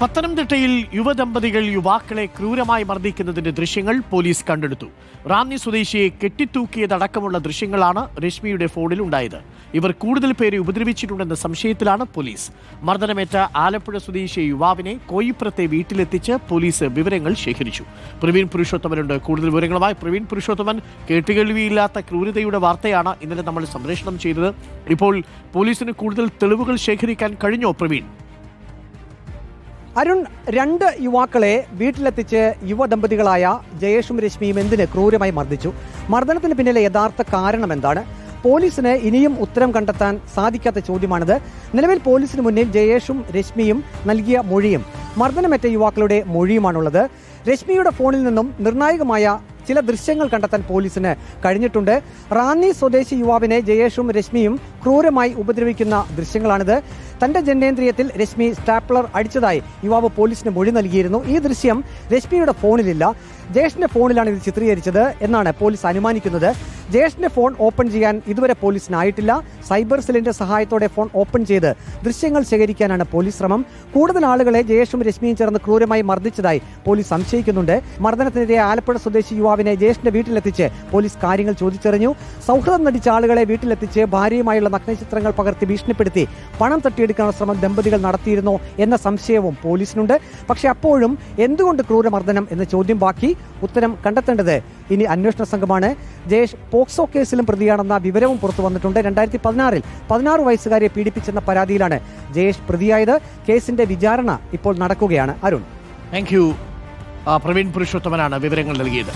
പത്തനംതിട്ടയിൽ യുവദമ്പതികൾ യുവാക്കളെ ക്രൂരമായി മർദ്ദിക്കുന്നതിന്റെ ദൃശ്യങ്ങൾ പോലീസ് കണ്ടെടുത്തു. റാന്നി സ്വദേശിയെ കെട്ടിത്തൂക്കിയതടക്കമുള്ള ദൃശ്യങ്ങളാണ് രശ്മിയുടെ ഫോണിൽ ഉണ്ടായത്. ഇവർ കൂടുതൽ പേരെ ഉപദ്രവിച്ചിട്ടുണ്ടെന്ന സംശയത്തിലാണ് പോലീസ്. മർദ്ദനമേറ്റ ആലപ്പുഴ സ്വദേശി യുവാവിനെ കോയിപ്പുറത്തെ വീട്ടിലെത്തിച്ച് പോലീസ് വിവരങ്ങൾ ശേഖരിച്ചു. പ്രവീൺ പുരുഷോത്തമനുണ്ട്. കൂടുതൽ വിവരങ്ങളുമായി പ്രവീൺ പുരുഷോത്തമൻ. കേട്ടുകേൾവിയില്ലാത്ത ക്രൂരതയുടെ വാർത്തയാണ് ഇന്നലെ നമ്മൾ സംപ്രേഷണം ചെയ്തത്. ഇപ്പോൾ പോലീസിന് കൂടുതൽ തെളിവുകൾ ശേഖരിക്കാൻ കഴിഞ്ഞോ പ്രവീൺ? അരുൺ രണ്ട് യുവാക്കളെ വീട്ടിലെത്തിച്ച് യുവദമ്പതികളായ ജയേഷും രശ്മിയും എന്തിന് ക്രൂരമായി മർദ്ദിച്ചു? മർദ്ദനത്തിന് പിന്നിലെ യഥാർത്ഥ കാരണം എന്താണ്? പോലീസിന് ഇനിയും ഉത്തരം കണ്ടെത്താൻ സാധിക്കാത്ത ചോദ്യമാണിത്. നിലവിൽ പോലീസിന് മുന്നിൽ ജയേഷും രശ്മിയും നൽകിയ മൊഴിയും മർദ്ദനമേറ്റ യുവാക്കളുടെ മൊഴിയുമാണുള്ളത്. രശ്മിയുടെ ഫോണിൽ നിന്നും നിർണായകമായ ചില ദൃശ്യങ്ങൾ കണ്ടെത്താൻ പോലീസിന് കഴിഞ്ഞിട്ടുണ്ട്. റാന്നി സ്വദേശി യുവാവിനെ ജയേഷും രശ്മിയും ക്രൂരമായി ഉപദ്രവിക്കുന്ന ദൃശ്യങ്ങളാണിത്. തന്റെ ജനേന്ദ്രിയത്തിൽ രശ്മി സ്റ്റാപ്ലർ അടിച്ചതായി യുവാവ് പോലീസിന് മൊഴി നൽകിയിരുന്നു. ഈ ദൃശ്യം രശ്മിയുടെ ഫോണിലില്ല. ജയേഷിന്റെ ഫോണിലാണ് ഇത് ചിത്രീകരിച്ചത് എന്നാണ് പോലീസ് അനുമാനിക്കുന്നത്. ജയേഷിന്റെ ഫോൺ ഓപ്പൺ ചെയ്യാൻ ഇതുവരെ പോലീസിനായിട്ടില്ല. സൈബർ സെല്ലിന്റെ സഹായത്തോടെ ഫോൺ ഓപ്പൺ ചെയ്ത് ദൃശ്യങ്ങൾ ശേഖരിക്കാനാണ് പോലീസ് ശ്രമം. കൂടുതൽ ആളുകളെ ജയേഷും രശ്മിയും ചേർന്ന് ക്രൂരമായി മർദ്ദിച്ചതായി പോലീസ് സംശയിക്കുന്നുണ്ട്. മർദ്ദനത്തിനെതിരെ ആലപ്പുഴ സ്വദേശി യുവാവിനെ ജയേഷിന്റെ വീട്ടിലെത്തിച്ച് പോലീസ് കാര്യങ്ങൾ ചോദിച്ചറിഞ്ഞു. സൗഹൃദം നടിച്ച ആളുകളെ വീട്ടിലെത്തിച്ച് ഭാര്യയുമായുള്ള നഗ്നചിത്രങ്ങൾ പകർത്തി ഭീഷണിപ്പെടുത്തി പണം തട്ടിയെടുക്കാനുള്ള ശ്രമം ദമ്പതികൾ നടത്തിയിരുന്നോ എന്ന സംശയവും പോലീസിനുണ്ട്. പക്ഷേ അപ്പോഴും എന്തുകൊണ്ട് ക്രൂരമർദ്ദനം എന്ന ചോദ്യം ബാക്കി? ഉത്തരം കണ്ടെത്തേണ്ടത് ഇനി അന്വേഷണ സംഘമാണ്. ജയേഷ് പോക്സോ കേസിലും പ്രതിയാണെന്ന വിവരവും പുറത്തു വന്നിട്ടുണ്ട്. രണ്ടായിരത്തി പതിനാറിൽ പതിനാറ് വയസ്സുകാരെ പീഡിപ്പിച്ചെന്ന പരാതിയിലാണ് ജയേഷ് പ്രതിയായത്. കേസിന്റെ വിചാരണ ഇപ്പോൾ നടക്കുകയാണ്. അരുൺ. താങ്ക് യു പ്രവീൺ പുരുഷോത്തമനാണ് വിവരങ്ങൾ നൽകിയത്.